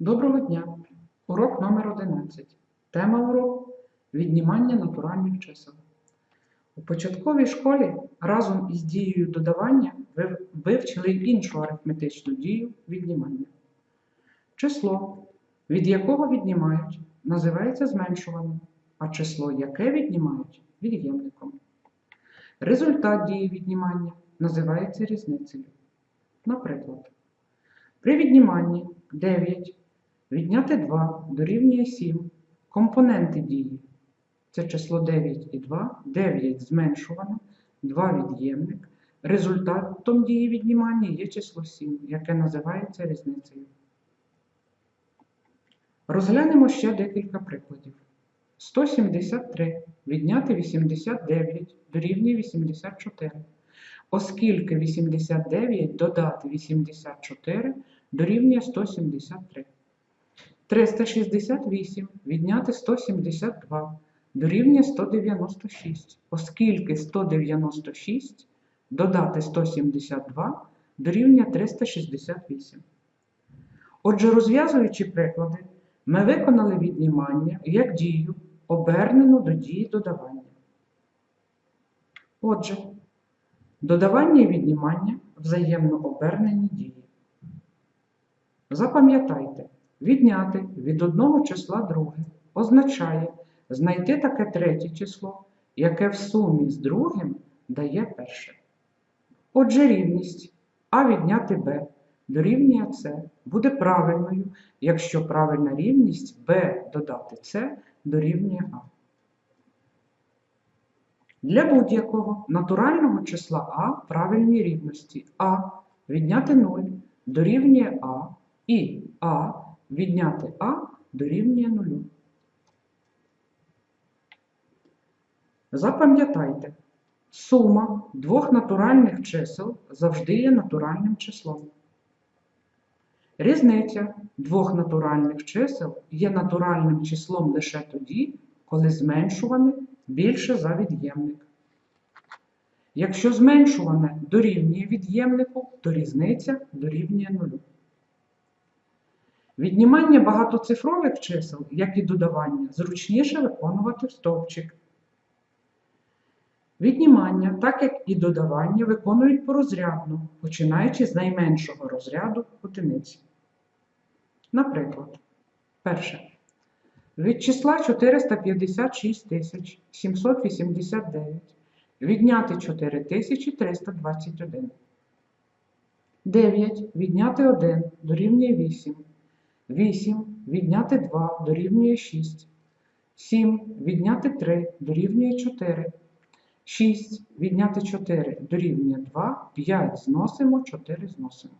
Доброго дня! Урок номер 11. Тема уроку віднімання натуральних чисел. У початковій школі разом із дією додавання ви вивчили іншу арифметичну дію віднімання. Число, від якого віднімають, називається зменшуваним, а число, яке віднімають від'ємником. Результат дії віднімання називається різницею. Наприклад, при відніманні 9 відняти 2 дорівнює 7. Компоненти дії. Це число 9 і 2, 9 зменшуване, 2 від'ємник. Результатом дії віднімання є число 7, яке називається різницею. Розглянемо ще декілька прикладів. 173 відняти 89 дорівнює 84. Оскільки 89 додати 84 дорівнює 173. 368 відняти 172 дорівнює 196, оскільки 196 додати 172 дорівнює 368. Отже, розв'язуючи приклади, ми виконали віднімання як дію, обернену до дії додавання. Отже, додавання і віднімання взаємно обернені дії. Запам'ятайте, відняти від одного числа друге означає знайти таке третє число, яке в сумі з другим дає перше. Отже, рівність А відняти Б дорівнює С буде правильною, якщо правильна рівність Б додати С дорівнює А. Для будь-якого натурального числа А правильні рівності А відняти 0 дорівнює А і А відняти А дорівнює 0. Запам'ятайте, сума двох натуральних чисел завжди є натуральним числом. Різниця двох натуральних чисел є натуральним числом лише тоді, коли зменшуване більше за від'ємник. Якщо зменшуване дорівнює від'ємнику, то різниця дорівнює нулю. Віднімання багатоцифрових чисел, як і додавання, зручніше виконувати в стовпчик. Віднімання, так як і додавання, виконують порозрядно, починаючи з найменшого розряду одиниці. Наприклад, перше. Від числа 456 789 відняти 4321. 9 відняти 1 дорівнює 8. 8 відняти 2 дорівнює 6. 7 відняти 3 дорівнює 4. 6 відняти 4 дорівнює 2, 5 зносимо, 4 зносимо.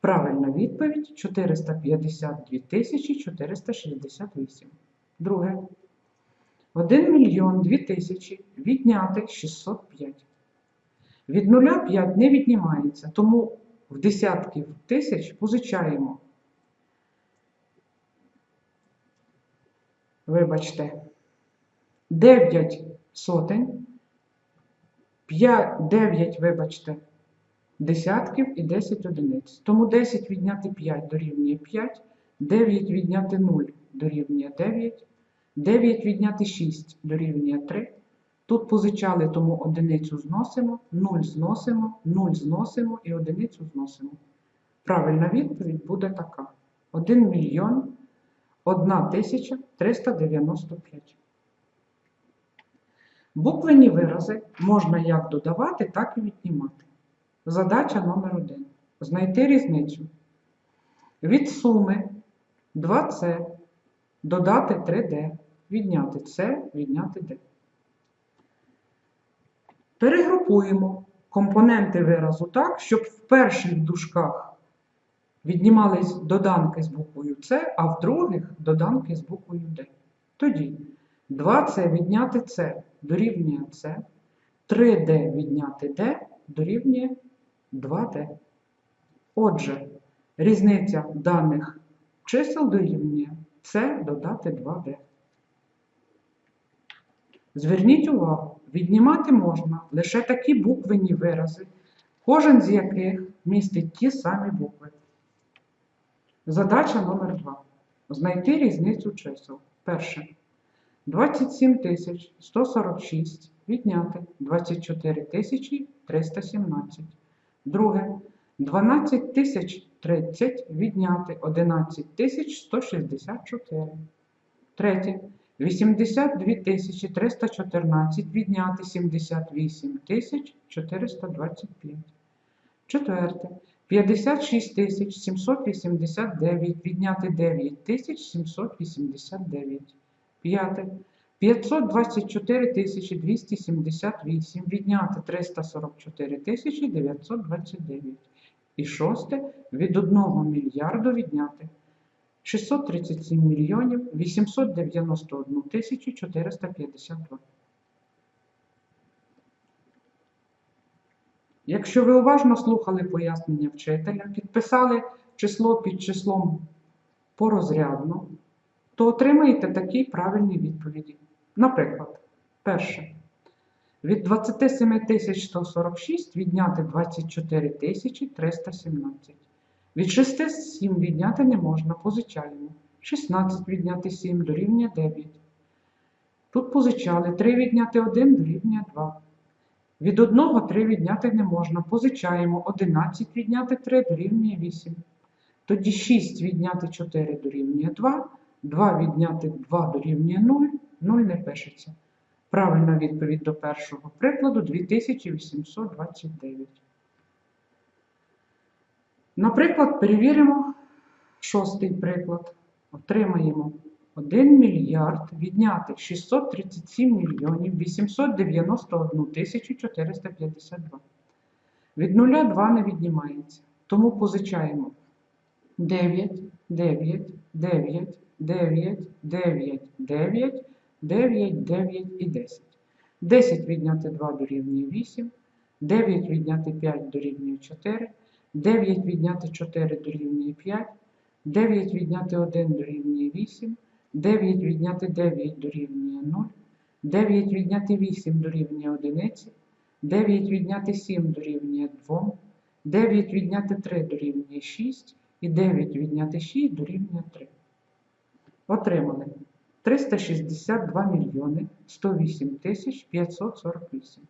Правильна відповідь 452 468. Друге. 1 мільйон 2 тисячі відняти 605. Від 0 5 не віднімається, тому в десятків тисяч позичаємо. Вибачте, 9 сотень, 5, 9, вибачте, десятків і 10 одиниць. Тому 10 відняти 5 дорівнює 5, 9 відняти 0 дорівнює 9, 9 відняти 6 дорівнює 3. Тут позичали, тому одиницю зносимо, 0 зносимо, 0 зносимо і одиницю зносимо. Правильна відповідь буде така: 1 мільйон 1 тисяча 395. Буквені вирази можна як додавати, так і віднімати. Задача номер 1. Знайти різницю. Від суми 2С додати 3D, відняти С, відняти D. Перегрупуємо компоненти виразу так, щоб в перших дужках віднімались доданки з буквою С, а в других доданки з буквою D. Тоді 2С відняти С дорівнює С, 3D відняти D дорівнює 2D. Отже, різниця даних чисел дорівнює С додати 2D. Зверніть увагу, віднімати можна лише такі буквені вирази, кожен з яких містить ті самі букви. Задача номер 2. Знайти різницю чисел. Перше. 27 146 відняти 24 317. Друге. 12 тисяч 30 відняти 11 164. Третє. 82 314 відняти 78 425. Четверте. 56 тисяч 789 відняти 9 тисяч 789. П'яте. 524 тисячі 278 відняти 344 тисячі 929. І шосте. Від 1 мільярду відняти 637 мільйонів 891 тисячу 452. Якщо ви уважно слухали пояснення вчителя, підписали число під числом порозрядно, то отримаєте такі правильні відповіді. Наприклад, перше. Від 27 146 відняти 24 317. Від 6 7 відняти не можна, позичаємо. 16 відняти 7 дорівнює 9. Тут позичали 3 відняти 1 дорівнює 2. Від 1 3 відняти не можна, позичаємо 11 відняти 3 дорівнює 8. Тоді 6 відняти 4 дорівнює 2, 2 відняти 2 дорівнює 0, 0 не пишеться. Правильна відповідь до першого прикладу 2829. Наприклад, перевіримо шостий приклад. Отримаємо 1 мільярд відняти 637 мільйонів 891 тисячу 452. Від нуля 2 не віднімається. Тому позичаємо 9, 9, 9, 9, 9, 9, 9, 9 і 10. 10 відняти 2 дорівнює 8, 9 відняти 5 дорівнює 4, 9 відняти 4 дорівнює 5, 9 відняти 1 дорівнює 8, 9 відняти 9 дорівнює 0, 9 відняти 8 дорівнює 1, 9 відняти 7 дорівнює 2, 9 відняти 3 дорівнює 6 і 9 відняти 6 дорівнює 3. Отримали 362 мільйони 108 тисяч 548.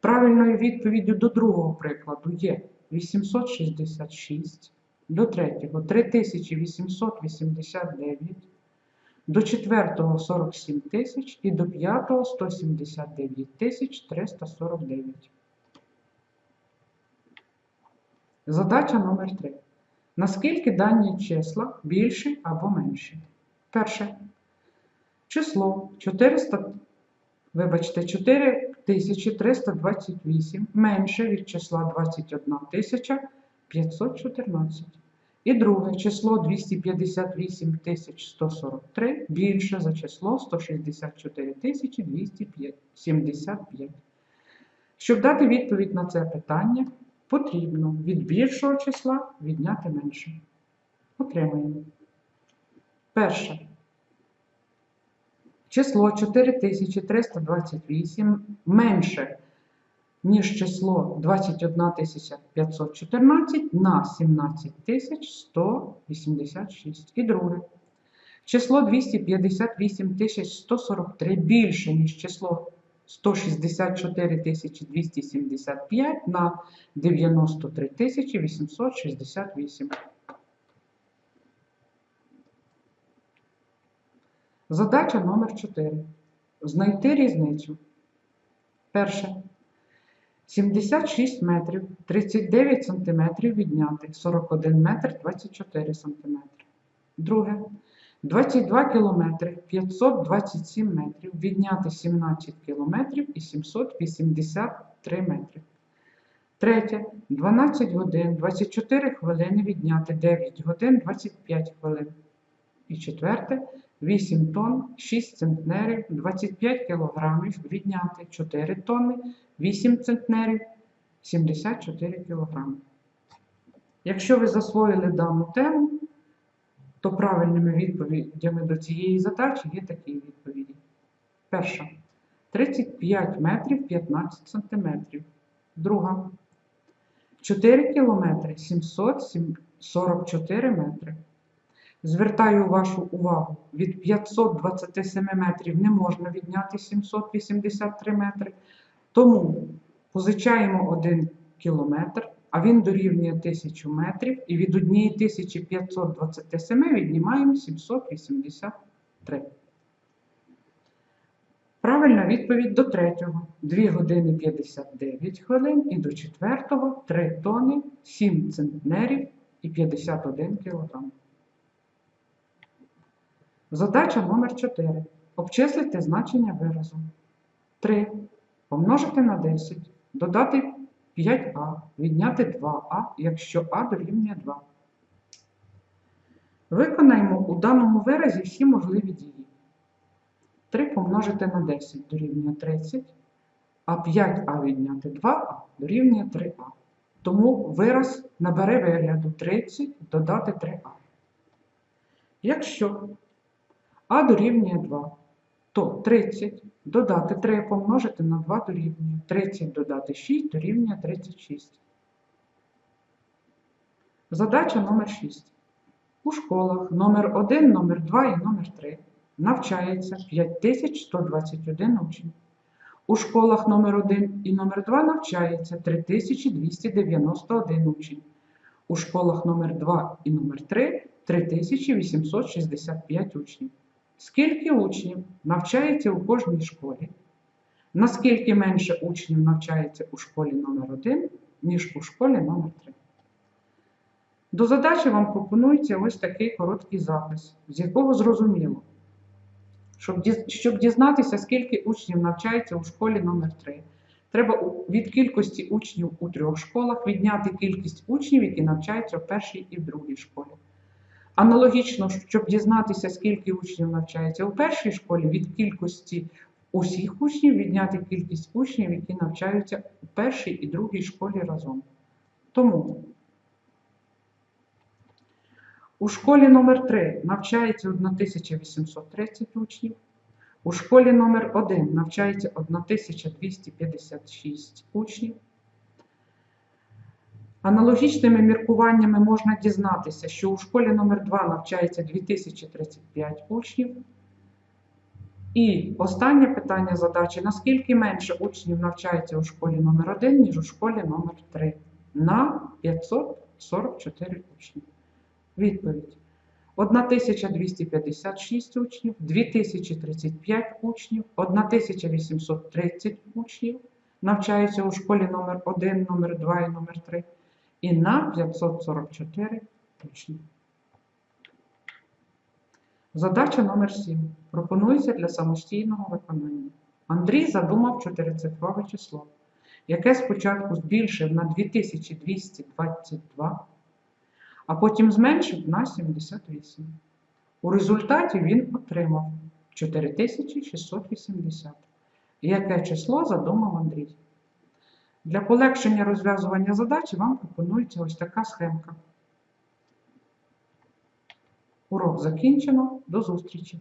Правильною відповіддю до другого прикладу є 866, до третього 3889, до четвертого 47 тисяч і до п'ятого 179 тисяч 349. Задача номер 3. Наскільки дані числа більші або менші? Перше. Число 400, вибачте, 4328 менше від числа 21 514. І друге число 258 143 більше за число 164 275. Щоб дати відповідь на це питання, потрібно від більшого числа відняти менше. Отримаємо. Перше. Число 4328 менше, ніж число 21 514 на 17 186. І друге. Число 258 143 більше, ніж число 164 275 на 93 868. Задача номер 4. Знайти різницю. Перше. 76 метрів 39 сантиметрів відняти 41 метр 24 сантиметри. Друге. 22 кілометри 527 метрів відняти 17 кілометрів і 783 метри. Третє. 12 годин 24 хвилини відняти 9 годин 25 хвилин. І четверте. 8 тонн, 6 центнерів, 25 кілограмів відняти 4 тонни, 8 центнерів, 74 кілограми. Якщо ви засвоїли дану тему, то правильними відповідями до цієї задачі є такі відповіді. Перша. 35 метрів 15 сантиметрів. Друга. 4 кілометри 707 44 метри. Звертаю вашу увагу, від 527 метрів не можна відняти 783 метри, тому позичаємо 1 кілометр, а він дорівнює 1000 метрів, і від 1527 віднімаємо 783. Правильна відповідь до третього 2 години 59 хвилин і до четвертого 3 тони 7 центнерів і 51 кілограм. Задача номер 4. Обчислити значення виразу. 3. Помножити на 10. Додати 5а, відняти 2а, якщо а дорівнює 2. Виконаємо у даному виразі всі можливі дії. 3 помножити на 10 дорівнює 30, а 5а відняти 2а дорівнює 3а. Тому вираз набере вигляду 30 додати 3а. Якщо а дорівнює 2, то 30 додати 3 помножити на 2 дорівнює 30 додати 6 дорівнює 36. Задача номер 6. У школах номер 1, номер 2 і номер 3 навчається 5121 учень. У школах номер 1 і номер 2 навчається 3291 учень. У школах номер 2 і номер 3 3865 учнів. Скільки учнів навчається у кожній школі? Наскільки менше учнів навчається у школі номер 1 ніж у школі номер 3 До задачі вам пропонується ось такий короткий запис, з якого зрозуміло, щоб, дізнатися, скільки учнів навчається у школі номер 3 треба від кількості учнів у трьох школах відняти кількість учнів, які навчаються в першій і в другій школі. Аналогічно, щоб дізнатися, скільки учнів навчається у першій школі, від кількості усіх учнів відняти кількість учнів, які навчаються у першій і другій школі разом. Тому у школі номер 3 навчається 1830 учнів, у школі номер 1 навчається 1256 учнів. Аналогічними міркуваннями можна дізнатися, що у школі номер 2 навчається 2035 учнів. І останнє питання задачі: наскільки менше учнів навчається у школі номер 1 ніж у школі номер 3 На 544 учні. Відповідь: 1256 учнів, 2035 учнів, 1830 учнів навчаються у школі номер 1, номер 2 і номер 3 і на 544 учнів. Задача номер 7. Пропонується для самостійного виконання. Андрій задумав чотирицифрове число, яке спочатку збільшив на 2222, а потім зменшив на 78. У результаті він отримав 4680. Яке число задумав Андрій? Для полегшення розв'язування задачі вам пропонується ось така схемка. Урок закінчено. До зустрічі!